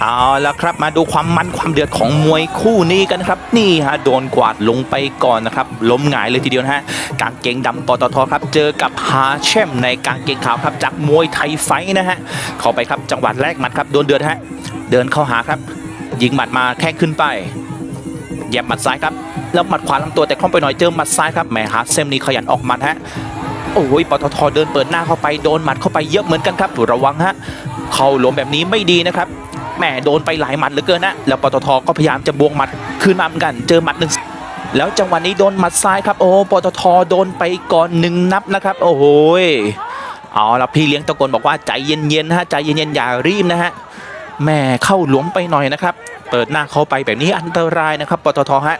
เอาละครับมาดูความมันความเดือดของมวยคู่นี้กันครับ นี่ฮะโดนกวาดลงไปก่อนนะครับ ล้มหงายเลยทีเดียวนะฮะกางเกงดำปตทครับ เจอกับฮาเชมในกางเกงขาวครับจากมวยไทยไฟนะฮะเข้าไปครับจังหวัดแรกมัดครับโดนเดือดฮะเดินเข้าหาครับ ยิงหมัดมาแข้งขึ้นไปแยบหมัดซ้ายครับแล้วหมัดขวาลำตัวแต่คล่อมไปหน่อยเจอหมัดซ้ายครับแหมฮาเซมนี่ขยันออกหมัดฮะโอ้ยปตทเดินเปิดหน้าเข้าไปโดนหมัดเข้าไปเยอะเหมือนกันครับระวังฮะเข้าลวมแบบนี้ไม่ดีนะครับ แหมโดนไปหลายหมัดเหลือเกินนะแล้วปตทก็พยายามจะบวงหมัดคืนมาเหมือนกันเจอหมัดหนึ่งแล้วจังหวะนี้โดนหมัดซ้ายครับโอ้ปตทโดนไปก่อนหนึ่งนับนะครับโอ้โหเอาละพี่เลี้ยงตะโกนบอกว่าใจเย็นๆนะฮะใจเย็นๆอย่ารีบนะฮะแหม่เข้าหลวมไปหน่อยนะครับ เปิดหน้าเข้าไปแบบนี้อันตรายนะครับปตทฮะ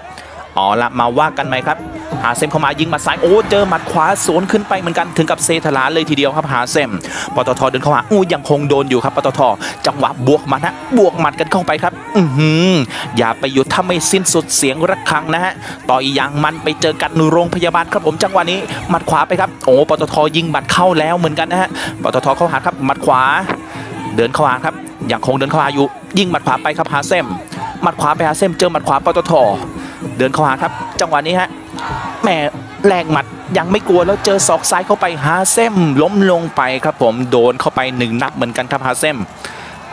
เอาละมาว่ากันไหมครับ หาเซมเข้ามายิงมัดซ้ายโอ้เจอหมัดขวาสวนขึ้นไปเหมือนกันถึงกับเซทลาเลยทีเดียวครับหาเซมปตทเดินเข้ามาอู้ยังคงโดนอยู่ครับปตทจังหวะบวกหมัดฮะบวกหมัดกันเข้าไปครับ อือหืออย่าไปหยุดถ้าไม่สิ้นสุดเสียงระฆังนะฮะต่อยอย่างมันไปเจอกันโรงพยาบาลครับผมจังหวะนี้หมัดขวาไปครับโอ้ปตทยิงหมัดเข้าแล้วเหมือนกันนะฮะปตทเข้าหาครับหมัดขวา เดินเข้าหาครับยังคงเดินเข้าหาอยู่ยิงหมัดขวาไปครับหาเซมหมัดขวาไปหาเซมเจอหมัดขวาปตท เดินเข้าหาครับ จังหวะนี้ฮะแหมแรงหมัดยังไม่กลัวแล้วเจอศอกซ้ายเข้าไปหาเซมล้มลงไปครับผมโดนเข้าไปหนึ่งนับเหมือนกันครับหาเซม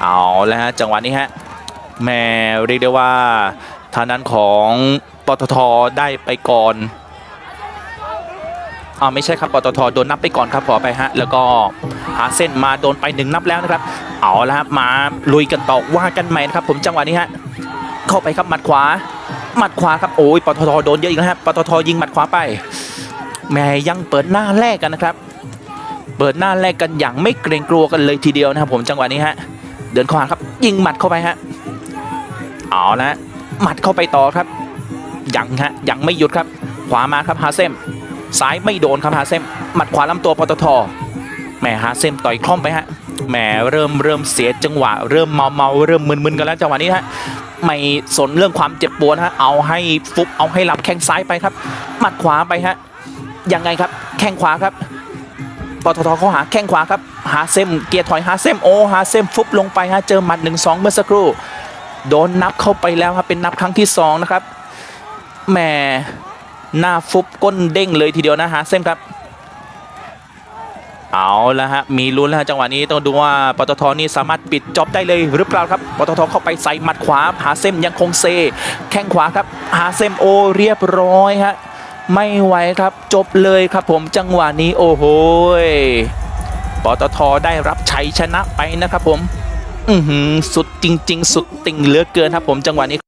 เอาแล้วฮะจังหวะนี้ฮะแหม่เรียกได้ว่าทางนั้นของปตทได้ไปก่อนอ่าไม่ใช่ครับปตทโดนนับไปก่อนครับขอไปฮะแล้วก็หาเส้นมาโดนไปหนึ่งนับแล้วนะครับเอาละครับมาลุยกันต่อว่ากันใหม่นะครับผมจังหวะนี้ฮะเข้าไปครับหมัดขวา หมัดขวาครับโอ้ยปตทโดนเยอะอีกแล้วครับปตทยิงหมัดขวาไปแหม่ยังเปิดหน้าแรกกันนะครับ เปิดหน้าแรกกันอย่างไม่เกรงกลัวกันเลยทีเดียวนะครับผมจังหวะนี้ฮะเดินเข้าหาครับ ยิงหมัดเข้าไปฮะเอาละหมัดเข้าไปต่อครับยังฮะยังไม่หยุดครับ ขวามาครับฮาเซมซ้ายไม่โดนครับฮาเซมหมัดขวาลำตัวปตทแหมฮาเซมต่อยคล่อมไปฮะแหมเริ่มเริ่มเสียจังหวะ เริ่มเมาเมาเริ่มมึนๆกันแล้วจังหวะนี้ฮะ ไม่สนเรื่องความเจ็บปวดฮะเอาให้ฟุบเอาให้หลับแข้งซ้ายไปครับ หมัดขวาไปฮะยังไงครับ แข้งขวาครับปตทเขาหาแข้งขวาครับ หาเซมเกียร์ถอยหาเซมโอหาเซมฟุบลงไปฮะเจอหมัดหนึ่งสองเมื่อสักครู่ โดนนับเข้าไปแล้วครับเป็นนับครั้งที่สองนะครับแหมหน้าฟุบก้นเด้งเลยทีเดียวนะหาเซมครับ เอาละฮะ มีลุ้นแล้วฮะจังหวะนี้ต้องดูว่าปตทนี่สามารถปิดจ็อบได้เลยหรือเปล่าครับ ปตทเข้าไปใส่หมัดขวาหาเซมยังคงเซ แข้งขวาครับ หาเซมโอเรียบร้อยฮะ ไม่ไหวครับจบเลยครับผมจังหวะนี้โอ้โหปตทได้รับชัยชนะไปนะครับผม อือหือสุดจริง ๆ สุดติ่งเหลือเกินครับผมจังหวะนี้